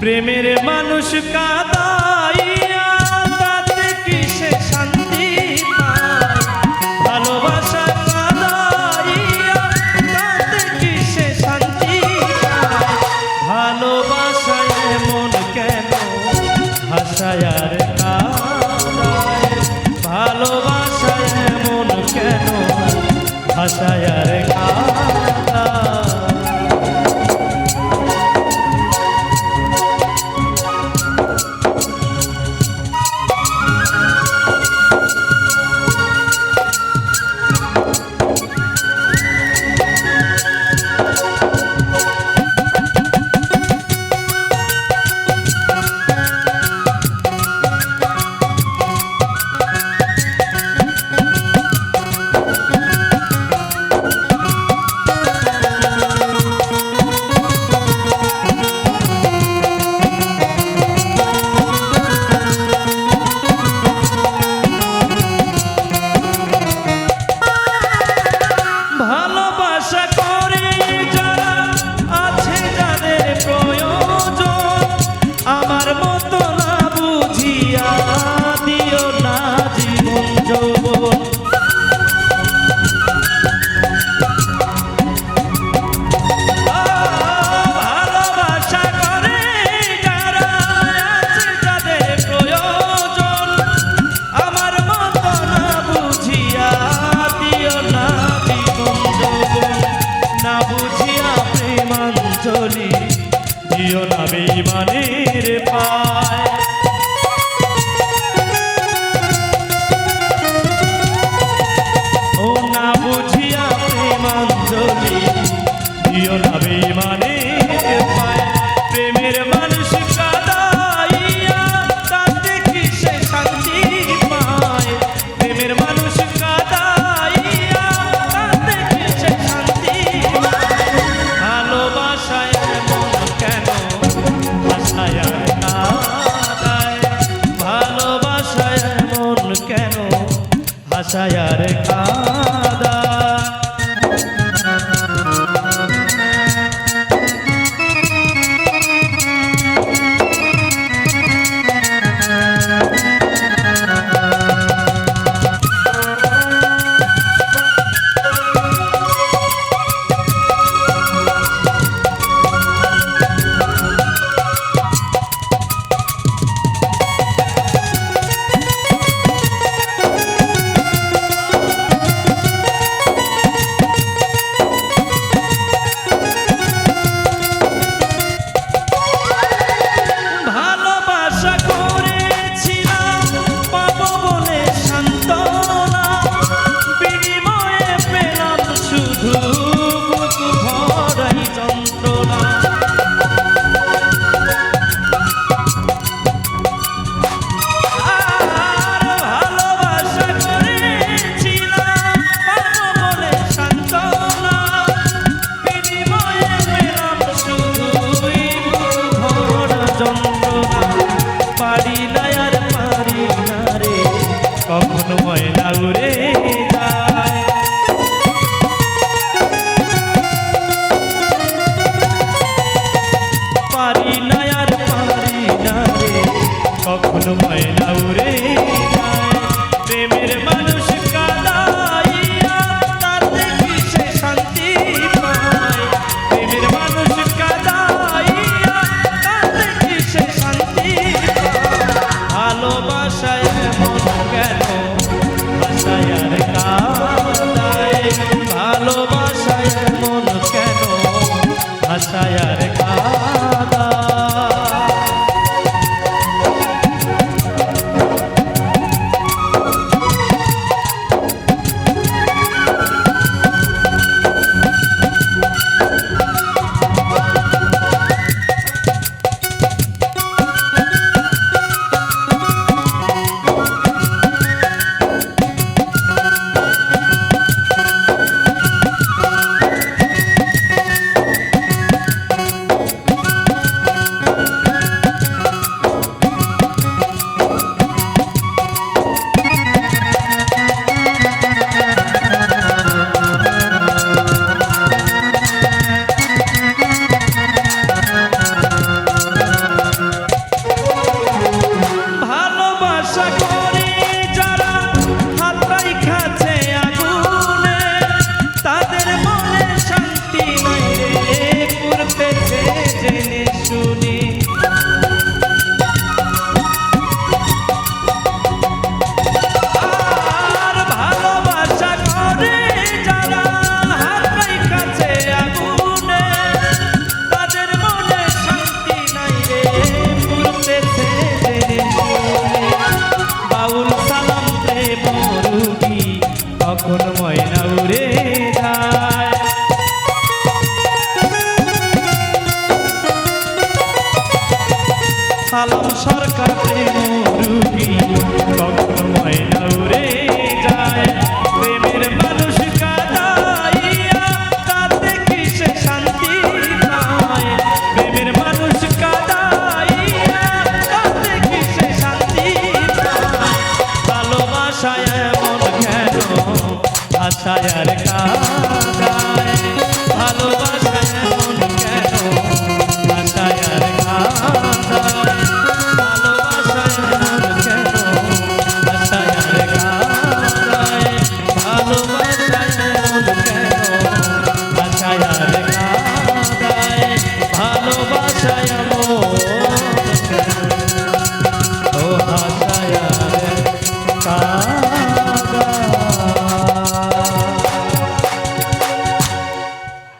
প্রেমের মানুষ কাদাইয়া ভালোবাসা করে দিও না ছায়ার খা সময় ময়না উড়ে যায় আলম সরকার প্রেমী কখন ময়না উড়ে যায় প্রেমের মানুষ কাদাইয়া তাতে কিসে শান্তি পায় প্রেমের মানুষ কাদাইয়া তাতে কিসে শান্তি পায় ভালোবাসায় কেন কাজ।